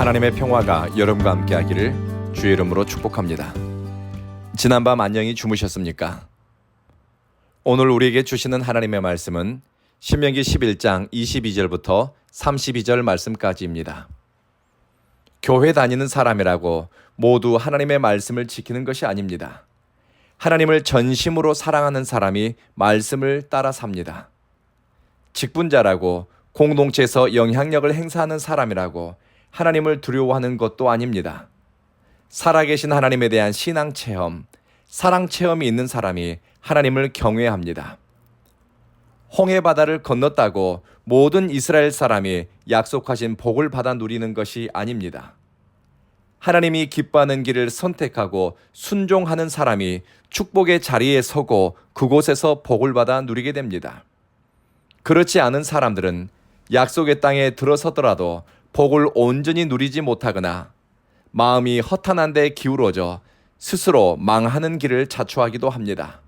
하나님의 평화가 여러분과 함께하기를 주의 이름으로 축복합니다. 지난밤 안녕히 주무셨습니까? 오늘 우리에게 주시는 하나님의 말씀은 신명기 11장 22절부터 32절 말씀까지입니다. 교회 다니는 사람이라고 모두 하나님의 말씀을 지키는 것이 아닙니다. 하나님을 전심으로 사랑하는 사람이 말씀을 따라 삽니다. 직분자라고 공동체에서 영향력을 행사하는 사람이라고 하나님을 두려워하는 것도 아닙니다. 살아계신 하나님에 대한 신앙 체험, 사랑 체험이 있는 사람이 하나님을 경외합니다. 홍해 바다를 건넜다고 모든 이스라엘 사람이 약속하신 복을 받아 누리는 것이 아닙니다. 하나님이 기뻐하는 길을 선택하고 순종하는 사람이 축복의 자리에 서고 그곳에서 복을 받아 누리게 됩니다. 그렇지 않은 사람들은 약속의 땅에 들어서더라도 복을 온전히 누리지 못하거나 마음이 허탄한 데 기울어져 스스로 망하는 길을 자초하기도 합니다.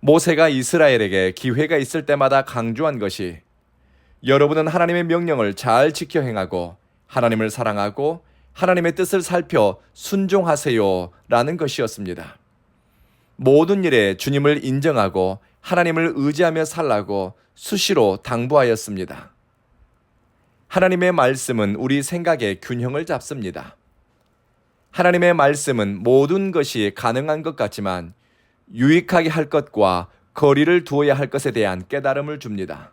모세가 이스라엘에게 기회가 있을 때마다 강조한 것이 여러분은 하나님의 명령을 잘 지켜 행하고 하나님을 사랑하고 하나님의 뜻을 살펴 순종하세요 라는 것이었습니다. 모든 일에 주님을 인정하고 하나님을 의지하며 살라고 수시로 당부하였습니다. 하나님의 말씀은 우리 생각의 균형을 잡습니다. 하나님의 말씀은 모든 것이 가능한 것 같지만 유익하게 할 것과 거리를 두어야 할 것에 대한 깨달음을 줍니다.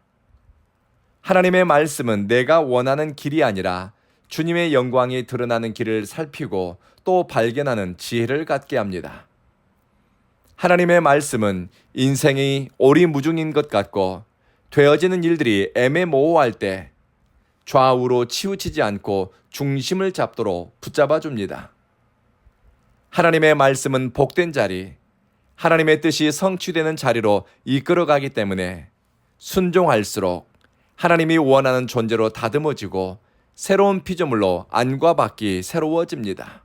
하나님의 말씀은 내가 원하는 길이 아니라 주님의 영광이 드러나는 길을 살피고 또 발견하는 지혜를 갖게 합니다. 하나님의 말씀은 인생이 오리무중인 것 같고 되어지는 일들이 애매모호할 때 좌우로 치우치지 않고 중심을 잡도록 붙잡아 줍니다. 하나님의 말씀은 복된 자리, 하나님의 뜻이 성취되는 자리로 이끌어가기 때문에 순종할수록 하나님이 원하는 존재로 다듬어지고 새로운 피조물로 안과 밖이 새로워집니다.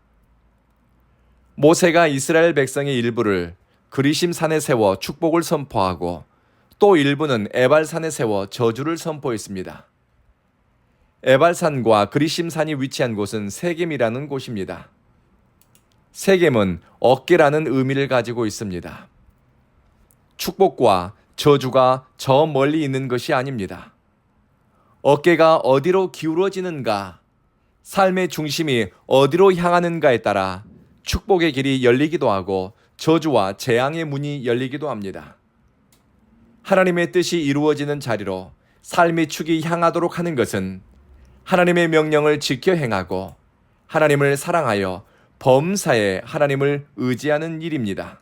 모세가 이스라엘 백성의 일부를 그리심 산에 세워 축복을 선포하고 또 일부는 에발 산에 세워 저주를 선포했습니다. 에발산과 그리심산이 위치한 곳은 세겜이라는 곳입니다. 세겜은 어깨라는 의미를 가지고 있습니다. 축복과 저주가 저 멀리 있는 것이 아닙니다. 어깨가 어디로 기울어지는가, 삶의 중심이 어디로 향하는가에 따라 축복의 길이 열리기도 하고 저주와 재앙의 문이 열리기도 합니다. 하나님의 뜻이 이루어지는 자리로 삶의 축이 향하도록 하는 것은 하나님의 명령을 지켜 행하고 하나님을 사랑하여 범사에 하나님을 의지하는 일입니다.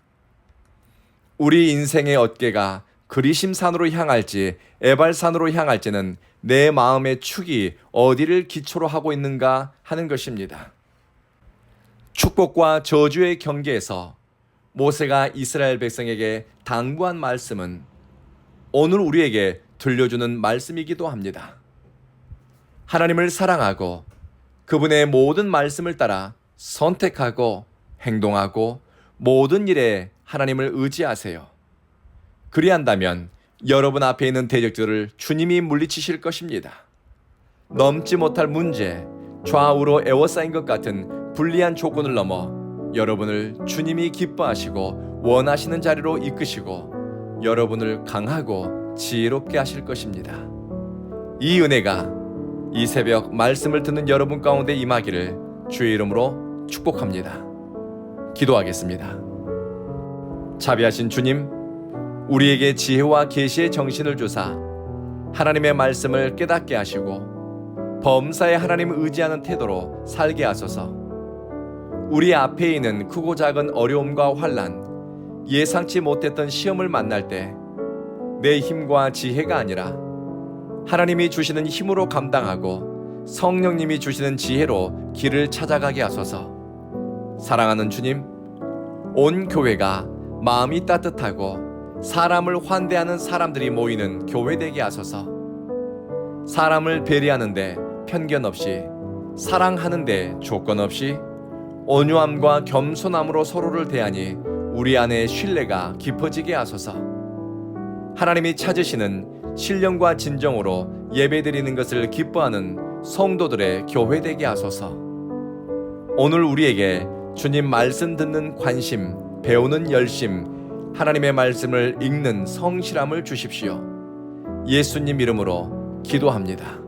우리 인생의 어깨가 그리심산으로 향할지 에발산으로 향할지는 내 마음의 축이 어디를 기초로 하고 있는가 하는 것입니다. 축복과 저주의 경계에서 모세가 이스라엘 백성에게 당부한 말씀은 오늘 우리에게 들려주는 말씀이기도 합니다. 하나님을 사랑하고 그분의 모든 말씀을 따라 선택하고 행동하고 모든 일에 하나님을 의지하세요. 그리한다면 여러분 앞에 있는 대적들을 주님이 물리치실 것입니다. 넘지 못할 문제, 좌우로 에워싸인 것 같은 불리한 조건을 넘어 여러분을 주님이 기뻐하시고 원하시는 자리로 이끄시고 여러분을 강하고 지혜롭게 하실 것입니다. 이 은혜가 이 새벽 말씀을 듣는 여러분 가운데 임하기를 주의 이름으로 축복합니다. 기도하겠습니다. 자비하신 주님, 우리에게 지혜와 계시의 정신을 주사 하나님의 말씀을 깨닫게 하시고 범사에 하나님을 의지하는 태도로 살게 하소서. 우리 앞에 있는 크고 작은 어려움과 환란, 예상치 못했던 시험을 만날 때 내 힘과 지혜가 아니라 하나님이 주시는 힘으로 감당하고 성령님이 주시는 지혜로 길을 찾아가게 하소서. 사랑하는 주님, 온 교회가 마음이 따뜻하고 사람을 환대하는 사람들이 모이는 교회 되게 하소서. 사람을 배려하는데 편견 없이 사랑하는데 조건 없이 온유함과 겸손함으로 서로를 대하니 우리 안에 신뢰가 깊어지게 하소서. 하나님이 찾으시는 신령과 진정으로 예배드리는 것을 기뻐하는 성도들의 교회 되게 하소서. 오늘 우리에게 주님 말씀 듣는 관심, 배우는 열심, 하나님의 말씀을 읽는 성실함을 주십시오. 예수님 이름으로 기도합니다.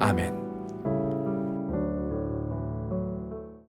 아멘.